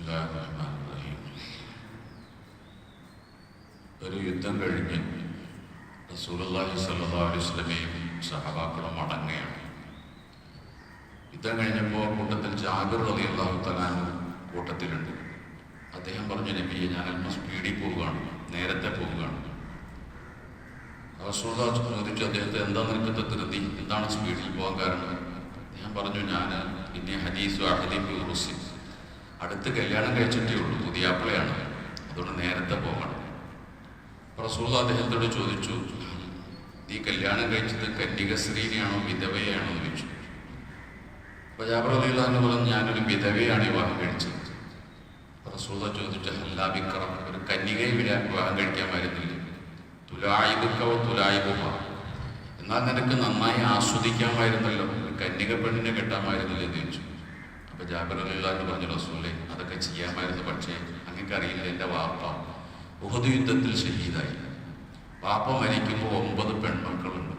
ബിസ്മില്ലാഹിർ റഹ്മാനിർ റഹീം. ഒരു യുദ്ധം കഴിഞ്ഞ് റസൂലുള്ളാഹി സ്വല്ലല്ലാഹു അലൈഹി വസല്ലമയും സഹബാക്കളും മടങ്ങുകയാണ്. യുദ്ധം കഴിഞ്ഞപ്പോൾ കൂട്ടത്തിൽ ജാബിർ റളിയല്ലാഹു തലാൻ കൂട്ടത്തിലുണ്ട്. അദ്ദേഹം പറഞ്ഞു നബിയെ ഞാൻ അല്പം സ്പീഡിൽ പോവുകയാണ് നേരത്തെ പോവുകയാണ്. റസൂല ചോദിച്ചു അദ്ദേഹത്തെ എന്താ നിനക്കത്തെ ധൃതി? എന്താണ് സ്പീഡിൽ പോകാൻ കാരണം? ഞാൻ പറഞ്ഞു ഞാൻ പിന്നെ ഹദീസ് അഹദീബ് റുസി അടുത്ത് കല്യാണം കഴിച്ചിട്ടേ ഉള്ളൂ പുതിയാപ്പിളയാണ്. അതുകൊണ്ട് നേരത്തെ പോകണം. റസൂൽ അദ്ദേഹത്തോട് ചോദിച്ചു നീ കല്യാണം കഴിച്ചത് കന്യകശ്രീനെയാണോ വിധവയാണോ എന്ന് ചോദിച്ചു. അപ്പൊ ജാബർ പറഞ്ഞു ഞാനൊരു വിധവയാണ് വിവാഹം കഴിച്ചത്. പ്രസൂത ചോദിച്ചു ഹല്ലാ വിക്രം ഒരു കന്യകയെ വിവാഹം വരുന്നില്ല. തുലായിബുക്കവ തുലായിബുമ. എന്നാൽ നിനക്ക് നന്നായി ആസ്വദിക്കാമായിരുന്നല്ലോ ഒരു കന്യക പെണ്ണിനെ കെട്ടാമായിരുന്നില്ല അപ്പൊ ജാബർ അലിള്ളാന്ന് പറഞ്ഞു റസൂലെ അതൊക്കെ ചെയ്യാമായിരുന്നു. പക്ഷേ അറിയില്ല എന്റെ വാപ്പ ഉഹദ് യുദ്ധത്തിൽ ഷഹീദായി വാപ്പ മരിക്കുമ്പോൾ ഒമ്പത് പെൺമക്കളുണ്ട്.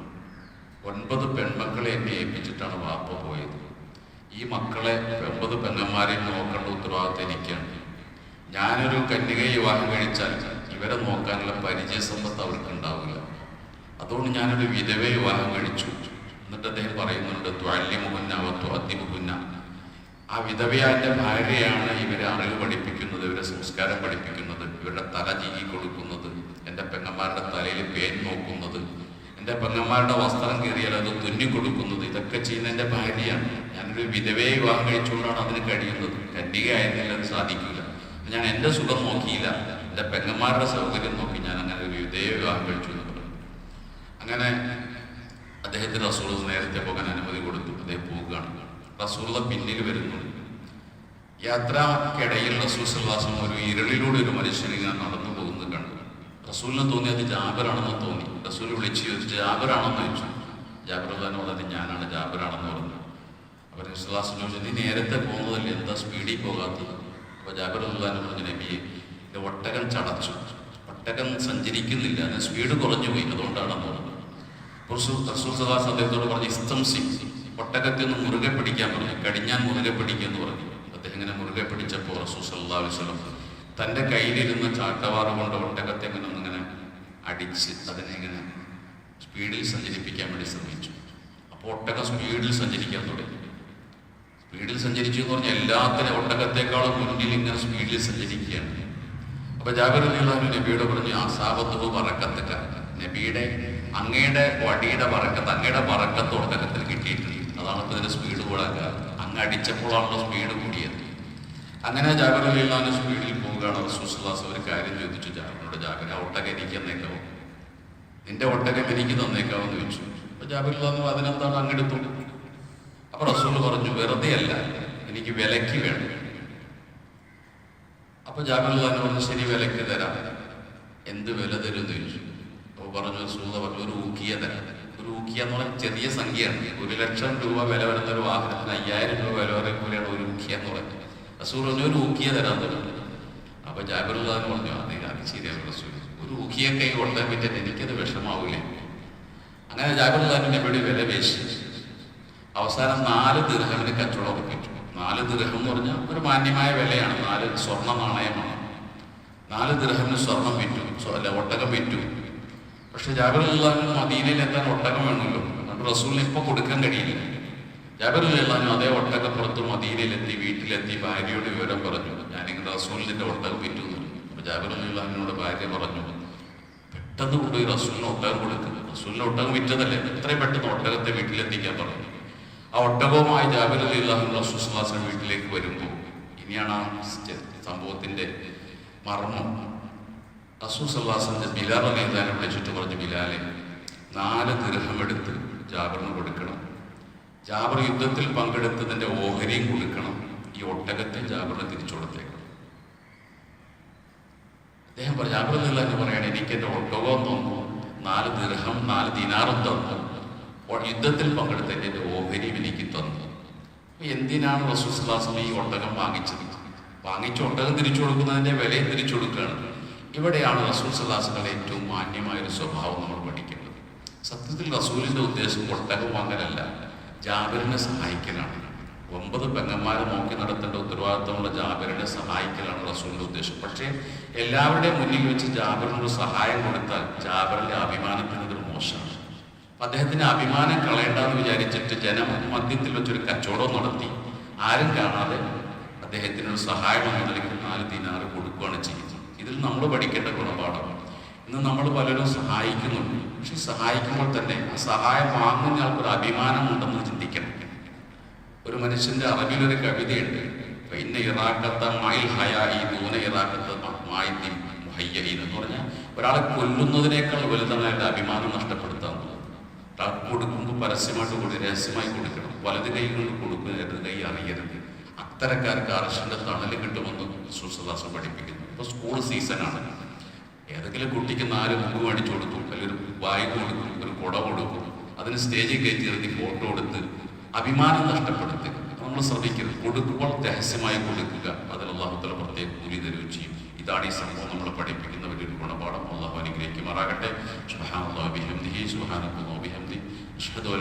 ഒൻപത് പെൺമക്കളെ എന്നെ ഏൽപ്പിച്ചിട്ടാണ് വാപ്പ പോയത്. ഈ മക്കളെ ഒമ്പത് പെങ്ങന്മാരെ നോക്കേണ്ട ഉത്തരവാദിത്തം എനിക്കാണ്. ഞാനൊരു കന്യകയെ വിവാഹം കഴിച്ചാൽ ഇവരെ നോക്കാനുള്ള പരിചയ സമ്പത്ത് അവർക്ക് ഉണ്ടാവില്ല. അതുകൊണ്ട് ഞാനൊരു വിധവ വിവാഹം കഴിച്ചു. എന്നിട്ട് അദ്ദേഹം പറയുന്നുണ്ട് ത്വാല്യമുഹന്ന ത്വാദ്യമുഹന്ന ആ വിധവയാന്റെ ഭാര്യയാണ് ഇവരെ അറിവ് പഠിപ്പിക്കുന്നത് ഇവരെ സംസ്കാരം പഠിപ്പിക്കുന്നത് ഇവരുടെ തല ചീകി കൊടുക്കുന്നത് എന്റെ പെങ്ങന്മാരുടെ തലയിൽ പേൻ നോക്കുന്നത്. എന്റെ പെങ്ങന്മാരുടെ വസ്ത്രം കീറിയാൽ അത് തുന്നി കൊടുക്കുന്നത്. ഇതൊക്കെ ചെയ്യുന്ന എന്റെ ഭാര്യയാണ്. ഞാനൊരു വിധവയെ വിവാഹം കഴിച്ചുകൊണ്ടാണ് അതിന് കഴിയുന്നത്. കന്യകയായിരുന്നില്ല അത് സാധിക്കില്ല. ഞാൻ എന്റെ സുഖം നോക്കിയില്ല. എന്റെ പെങ്ങന്മാരുടെ സൗകര്യം നോക്കി ഞാൻ അങ്ങനെ ഒരു വിധേയ വിവാഹം കഴിച്ചു എന്ന് പറഞ്ഞു. അങ്ങനെ അദ്ദേഹത്തിന് റസൂൾ നേരത്തെ പോകാൻ അനുമതി കൊടുത്തു. അദ്ദേഹം പോവുകയാണ്. റസൂള്ള പിന്നിൽ വരുന്നു യാത്രക്കിടയിൽ റസൂൽ സല്ലാസം ഒരു ഇരുളിലൂടെ ഒരു മനുഷ്യൻ ഇങ്ങനെ നടന്നു പോകുന്നത് കണ്ടു. റസൂലിന് തോന്നി അത് ജാബറാണെന്ന് തോന്നി. റസൂൽ വിളിച്ച് ചോദിച്ചു ജാബറാണെന്ന് ചോദിച്ചു. ജാബർ പറഞ്ഞത് ഞാനാണ് ജാബറാണെന്ന് പറഞ്ഞു. അപ്പൊ റസൂൽവാസം ചോദിച്ചു നീ നേരത്തെ പോകുന്നതല്ലേ? എന്താ സ്പീഡിൽ പോകാത്തത്? അപ്പോൾ ജാബർ അള്ളഹാൻ പറഞ്ഞു നബിയെ എന്റെ ഒട്ടകം ചടച്ചു. ഒട്ടകം സഞ്ചരിക്കുന്നില്ല. സ്പീഡ് കുറഞ്ഞു പോയി. അതുകൊണ്ടാണെന്ന് പറഞ്ഞു. റസൂൽ റസൂൽ സദാസ് അദ്ദേഹത്തോട് പറഞ്ഞു ഇസ്തംസി. ഒട്ടകത്തെ നിന്ന് മുറുകെ പിടിക്കാൻ പറഞ്ഞു. കടിഞ്ഞാൻ മുറുകെ പിടിക്കുമെന്ന് പറഞ്ഞു. അദ്ദേഹം ഇങ്ങനെ മുറുകെ പിടിച്ചപ്പോൾ റസൂൽ സല്ലാ തന്റെ കയ്യിലിരുന്ന ചാട്ടവാറ് കൊണ്ട് ഒട്ടകത്തെ ഇങ്ങനെ ഒന്നിങ്ങനെ അടിച്ച് അതിനെ ഇങ്ങനെ സ്പീഡിൽ സഞ്ചരിപ്പിക്കാൻ വേണ്ടി ശ്രമിച്ചു. അപ്പോൾ ഒട്ടകം സ്പീഡിൽ സഞ്ചരിക്കാൻ തുടങ്ങി. സ്പീഡിൽ സഞ്ചരിച്ചു എന്ന് പറഞ്ഞാൽ എല്ലാത്തിനും ഒട്ടകത്തെക്കാളും മുന്നിൽ ഇങ്ങനെ സ്പീഡിൽ സഞ്ചരിക്കുകയാണ്. അപ്പൊ ജാബിർ അലിഹു നബിയോട് പറഞ്ഞു ആ സാബത്ത് പറക്കത്തൊക്കെ നബിയുടെ അങ്ങയുടെ വടിയുടെ പറക്കത്ത് അങ്ങയുടെ പറക്കത്ത് ഒട്ടകത്തിൽ കിട്ടിയിട്ടുണ്ട് അതാണ് ഇപ്പോൾ ഇതിന്റെ സ്പീഡ് കൂടാൻ കാരണം അങ്ങ് അടിച്ചപ്പോഴാണല്ലോ സ്പീഡ് കൂടിയത് അങ്ങനെ ജാബിർ അലിഹുലാന് സ്പീഡിൽ പോവുകയാണ് റസൂസ്ലാസ് ഒരു കാര്യം ചോദിച്ചു ജാബിറിനോട് ജാബിർ ഒട്ടക എനിക്ക് തന്നേക്കാവോ? നിന്റെ ഒട്ടകം എനിക്ക് തന്നേക്കാവോ എന്ന് ചോദിച്ചു. അപ്പൊ ജാബിർ അതിനെന്താണ് അങ്ങെടുത്തു? അപ്പൊ റസൂൽ പറഞ്ഞു വെറുതെ അല്ല എനിക്ക് വിലക്ക് വേണം. അപ്പൊ ജാബിറുല്ലാൻ പറഞ്ഞു ശരി വിലക്ക് തരാം. എന്ത് വില തരും? എന്ന് ചോദിച്ചു. അപ്പൊ പറഞ്ഞു സൂത പറഞ്ഞു ഒരു ഊക്കിയ തരാം. ഒരു എന്നുള്ള ചെറിയ സംഖ്യയാണ്. ഒരു ലക്ഷം രൂപ വില വരുന്ന ഒരു വാഹനത്തിന് അയ്യായിരം രൂപ വില വരെ പോലെയാണ് ഒരു ഊക്കിയ എന്ന് പറയുന്നത് റസൂർ പറഞ്ഞു ഒരു ഊക്കിയ തരാൻ തുടങ്ങി. അപ്പൊ ജാബിറുല്ലാൻ പറഞ്ഞു അതെ അത് ശരിയാണ് റസൂൽ. ഒരു ഊക്കിയ കൈ കൊണ്ടാൻ പറ്റിയത് എനിക്കത് വിഷമാവില്ല അങ്ങനെ ജാബിറുല്ലാൻ നബിയുടെ വില പേശി അവസാനം നാല് ദീർഘമിന് കച്ചവടം ഉറപ്പിച്ചു. നാല് ദീർഘം എന്ന് പറഞ്ഞാൽ ഒരു മാന്യമായ വിലയാണ്. നാല് സ്വർണ നാണയമാണ്. നാല് ദീർഘമിന് സ്വർണം വിറ്റു. ഒട്ടകം വിറ്റു. പക്ഷെ ജാബിറുല്ലാഹിന് മദീനയിൽ എത്താൻ ഒട്ടകം വേണമല്ലോ? അതുകൊണ്ട് റസൂലിന് ഇപ്പൊ കൊടുക്കാൻ കഴിയില്ല. ജാബിറുല്ലാഹിന് അതേ ഒട്ടകപ്പുറത്ത് മദീനയിലെത്തി വീട്ടിലെത്തി ഭാര്യയോട് വിവരം പറഞ്ഞു. ഞാനിങ്ങനെ റസൂലിന്റെ ഒട്ടകം വിറ്റു അപ്പൊ ജാബിറുല്ലാഹിനോട് ഭാര്യ പറഞ്ഞു പെട്ടെന്ന് കൊണ്ടുപോയി റസൂലിന് ഒട്ടകം കൊടുക്കുക റസൂലിന് ഒട്ടകം വിറ്റതല്ലേ? എത്രയും പെട്ടെന്ന് ഒട്ടകത്തെ വീട്ടിലെത്തിക്കാൻ പറഞ്ഞു. ആ ഒട്ടകവുമായി ജാബിർ അലി അള്ളാഹു റസൂസ്ലാസിന് വീട്ടിലേക്ക് വരുമ്പോൾ ഇനിയാണ് ആ സംഭവത്തിന്റെ മർമ്മം. റസൂസ്ലാസിന്റെ ബിലാൽ അള്ളഹാനെ വിളിച്ചിട്ട് പറഞ്ഞു ബിലാലെ നാല് ദൃഹമെടുത്ത് ജാബറിന് കൊടുക്കണം. ജാബർ യുദ്ധത്തിൽ പങ്കെടുത്തതിന്റെ ഓഹരിയും കൊടുക്കണം. ഈ ഒട്ടകത്തെ ജാബറിന് തിരിച്ചു കൊടുത്തേക്കണം. അദ്ദേഹം പറഞ്ഞു ജാബർ എന്നുള്ള എന്ന് പറയാണ് എനിക്ക് എന്റെ ഒട്ടകവും തന്നു നാല് ദൃഹം നാല് ദിനാറും തന്നു. യുദ്ധത്തിൽ പങ്കെടുത്തതിന്റെ എന്റെ ഓഹരിയും എനിക്ക് തന്നു. എന്തിനാണ് റസൂസ്ലാസം ഈ ഒട്ടകം വാങ്ങിച്ചത്? വാങ്ങിച്ച ഒട്ടകം തിരിച്ചു കൊടുക്കുന്നതിന്റെ വിലയും തിരിച്ചു കൊടുക്കുകയാണ്. ഇവിടെയാണ് റസൂൽ സലാസുകളുടെ ഏറ്റവും മാന്യമായൊരു സ്വഭാവം നമ്മൾ പഠിക്കുന്നത്. സത്യത്തിൽ റസൂലിന്റെ ഉദ്ദേശം ഒട്ടകം വാങ്ങലല്ല ജാബിറിനെ സഹായിക്കലാണ്. ഒമ്പത് പെങ്ങന്മാരെ നോക്കി നടത്തേണ്ട ഉത്തരവാദിത്തമുള്ള ജാബിറിനെ സഹായിക്കലാണ് റസൂലിന്റെ ഉദ്ദേശം. പക്ഷേ എല്ലാവരുടെയും മുന്നിൽ വെച്ച് ജാബിറിനൊരു സഹായം കൊടുത്താൽ ജാബിറിന്റെ ഇതൊരു മോശമാണ്. അപ്പൊ അഭിമാനം കളയേണ്ടെന്ന് വിചാരിച്ചിട്ട് ജനം മദ്യത്തിൽ വെച്ചൊരു കച്ചവടം നടത്തി. ആരും കാണാതെ അദ്ദേഹത്തിനൊരു സഹായം നിലയ്ക്ക് നാല് ദിനാറ് കൊടുക്കുകയാണ് ചെയ്യുന്നത്. ഇതിൽ നമ്മൾ പഠിക്കേണ്ട ഗുണപാഠം ഇന്ന് നമ്മൾ പലരും സഹായിക്കുന്നുണ്ട്. പക്ഷെ സഹായിക്കുമ്പോൾ തന്നെ ആ സഹായം വാങ്ങുന്ന ആൾക്കൊരു അഭിമാനം ഉണ്ടെന്ന് ചിന്തിക്കണം. ഒരു മനുഷ്യന്റെ അറിവിലൊരു കവിതയുണ്ട്. ഇന്ന ഇറാക്കത്ത മായിൽ ഹയായി ദൂന ഇറാക്കത്ത് മായി മുഹയ്യഹീൻ എന്ന് പറഞ്ഞാൽ ഒരാളെ കൊല്ലുന്നതിനേക്കാൾ വലുതാണ് അഭിമാനം നഷ്ടപ്പെടുത്താൻ ഒരാൾ കൊടുക്കുമ്പോൾ പരസ്യമായിട്ട് കൊടു രഹസ്യമായി കൊടുക്കണം. വലത് കൈ കൊണ്ട് കൊടുക്കുക ഇടത് കൈ അറിയരുത്. അത്തരക്കാർക്ക് അർഷന്റെ തണൽ കിട്ടുമെന്ന് സുസദാസൻ പഠിപ്പിക്കുന്നു. ഇപ്പൊ സ്കൂൾ സീസണാണ് ഏതെങ്കിലും കുട്ടിക്ക് നാല് ബുക്ക് മേടിച്ചു കൊടുത്തു അല്ലെങ്കിൽ ഒരു ബാഗ് കൊടുക്കും ഒരു കുട കൊടുക്കും അതിന് സ്റ്റേജിൽ കയറ്റി നിർത്തി ഫോട്ടോ എടുത്ത് അഭിമാനം നഷ്ടപ്പെടുത്തുക നമ്മൾ ശ്രദ്ധിക്കരുത് കൊടുക്കുമ്പോൾ രഹസ്യമായി കൊടുക്കുക. അതിൽ അള്ളാഹുത്തല പ്രത്യേക കൂലി തരുകയും ചെയ്യും. ഇതാണ് ഈ സംഭവം നമ്മൾ പഠിപ്പിക്കുന്ന വലിയൊരു ഗുണപാഠം. അള്ളാഹു അനുഗ്രഹിക്കുമാറാകട്ടെ. സുഹാൻ അള്ളാഹു ബിഹംദിഹി സുഹാൻ അള്ളാഹു ബിഹംദി. അഷ്ഹദു